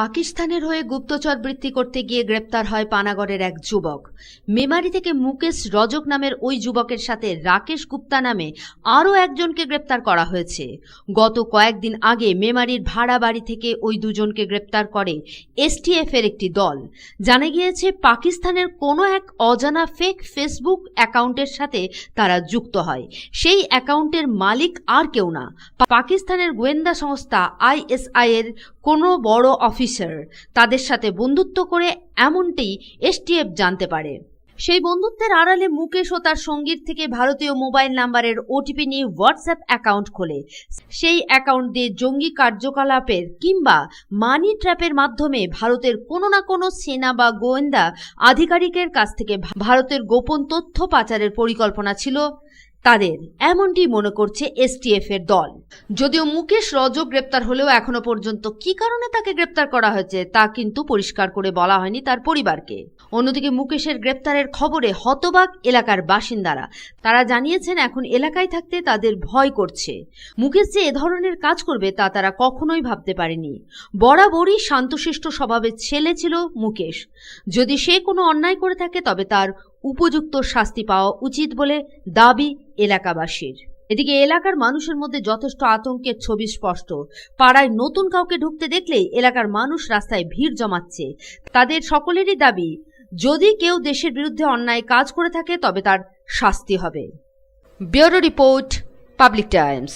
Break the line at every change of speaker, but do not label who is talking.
পাকিস্তানের হয়ে গুপ্তচর বৃত্তি করতে গিয়ে গ্রেপ্তার হয় পানাগড়ের এক যুবক। মেমারি থেকে মুকেশ রজক নামের ওই যুবকের সাথে রাকেশ গুপ্তা নামে আরও একজনকে গ্রেপ্তার করা হয়েছে। গত কয়েকদিন আগে মেমারির ভাড়া বাড়ি থেকে ওই দুজনকে গ্রেপ্তার করে এসটিএফ এর একটি দল। জানা গিয়েছে, পাকিস্তানের কোনো এক অজানা ফেক ফেসবুক অ্যাকাউন্টের সাথে তারা যুক্ত হয়। সেই অ্যাকাউন্টের মালিক আর কেউ না। পাকিস্তানের গোয়েন্দা সংস্থা আইএসআই এর কোনো বড় অফিসার তাদের সাথে বন্ধুত্ব করে এমনটি এসটিএফ জানতে পারে। সেই বন্ধুত্বের আড়ালে মুকেশ ও তার সঙ্গীর থেকে ভারতীয় মোবাইল নাম্বারের ওটিপি নিয়ে হোয়াটসঅ্যাপ অ্যাকাউন্ট খোলে। সেই অ্যাকাউন্ট দিয়ে জঙ্গি কার্যকলাপের কিংবা মানি ট্র্যাপের মাধ্যমে ভারতের কোনো না কোনো সেনা বা গোয়েন্দা আধিকারিকের কাছ থেকে ভারতের গোপন তথ্য পাচারের পরিকল্পনা ছিল। তাদের, এমনটি মনে করছে এসটিএফ এর দল। যদিও মুকেশ রজক গ্রেপ্তার হলেও এখনও পর্যন্ত কি কারণে তাকে গ্রেপ্তার করা হয়েছে, তা কিন্তু পরিষ্কার করে বলা হয়নি তার পরিবারকে। অন্যদিকে মুকেশের গ্রেপ্তারের খবরে হতবাক এলাকার বাসিন্দারা। তারা জানিয়েছেন, এখন এলাকায় থাকতে তাদের ভয় করছে। মুকেশ যে এ ধরনের কাজ করবে, তা তারা কখনোই ভাবতে পারেনি। বরাবরই শান্তশিষ্ট স্বভাবের ছেলে ছিল মুকেশ। যদি সে কোনো অন্যায় করে থাকে, তবে তার উপযুক্ত শাস্তি পাওয়া উচিত বলে দাবি এলাকাবাসীর। এদিকে এলাকার মানুষের মধ্যে যথেষ্ট আতঙ্কের ছবি স্পষ্ট। পাড়ায় নতুন কাউকে ঢুকতে দেখলেই এলাকার মানুষ রাস্তায় ভিড় জমাচ্ছে। তাদের সকলেরই দাবি, যদি কেউ দেশের বিরুদ্ধে অন্যায় কাজ করে থাকে তবে তার শাস্তি হবে। Bureau report, Public Times.